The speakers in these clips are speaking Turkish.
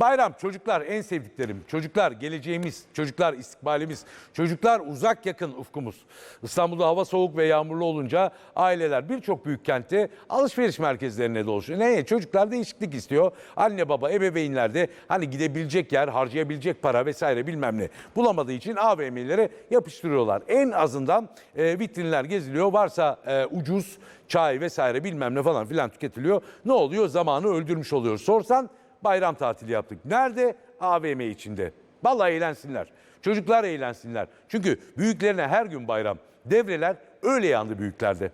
Bayram çocuklar en sevdiklerim. Çocuklar geleceğimiz, çocuklar istikbalimiz, çocuklar uzak yakın ufkumuz. İstanbul'da hava soğuk ve yağmurlu olunca aileler birçok büyük kentte alışveriş merkezlerine doluşuyor. Neye? Çocuklar değişiklik istiyor. Anne baba ebeveynler de hani gidebilecek yer, harcayabilecek para vesaire bilmem ne bulamadığı için AVM'lere yapıştırıyorlar. En azından e, vitrinler geziliyor. Varsa e, ucuz çay vesaire bilmem ne falan filan tüketiliyor. Ne oluyor? Zamanı öldürmüş oluyor. Sorsan bayram tatili yaptık. Nerede? AVM içinde. Vallahi eğlensinler. Çocuklar eğlensinler. Çünkü büyüklerine her gün bayram. Devreler öyle yandı büyüklerde.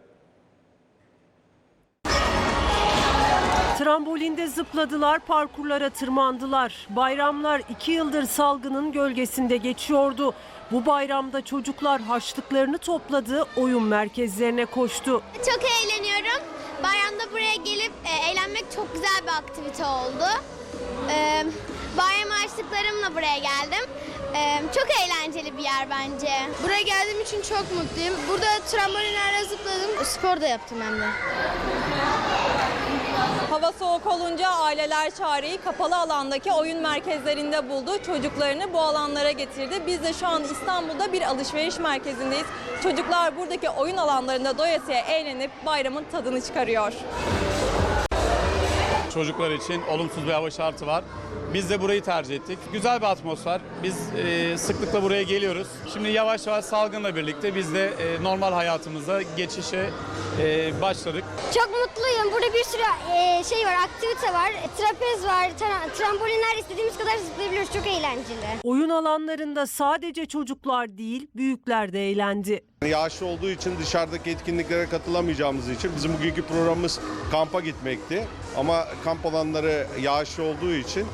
Trambolinde zıpladılar, parkurlara tırmandılar. Bayramlar iki yıldır salgının gölgesinde geçiyordu. Bu bayramda çocuklar harçlıklarını topladı, oyun merkezlerine koştu. Çok eğleniyorum. Bayramda buraya gelip e, eğlenmek çok güzel bir aktivite oldu. Bayram harçlıklarımla buraya geldim. E, çok eğlenceli bir yer bence. Buraya geldiğim için çok mutluyum. Burada trambolinlerle zıpladım. Spor da yaptım hem de. Hava soğuk olunca aileler çareyi kapalı alandaki oyun merkezlerinde buldu. Çocuklarını bu alanlara getirdi. Biz de şu an İstanbul'da bir alışveriş merkezindeyiz. Çocuklar buradaki oyun alanlarında doyasıya eğlenip bayramın tadını çıkarıyor. Çocuklar için olumsuz bir hava şartı var. Biz de burayı tercih ettik. Güzel bir atmosfer. Biz e, sıklıkla buraya geliyoruz. Şimdi yavaş yavaş salgınla birlikte biz de e, normal hayatımıza geçişe e, başladık. Çok mutluyum. Burada bir sürü e, şey var, aktivite var. Trapez var, tra- trambolinler istediğimiz kadar zıplayabiliyoruz. Çok eğlenceli. Oyun alanlarında sadece çocuklar değil, büyükler de eğlendi. Yağışlı olduğu için dışarıdaki etkinliklere katılamayacağımız için bizim bugünkü programımız kampa gitmekti. Ama kamp alanları yağışlı olduğu için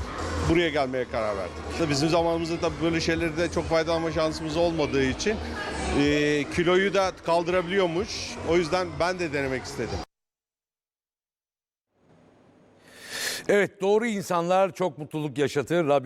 buraya gelmeye karar verdik. Bizim zamanımızda tabii böyle şeylerde çok faydalanma şansımız olmadığı için e, kiloyu da kaldırabiliyormuş. O yüzden ben de denemek istedim. Evet doğru insanlar çok mutluluk yaşatır. Rabbim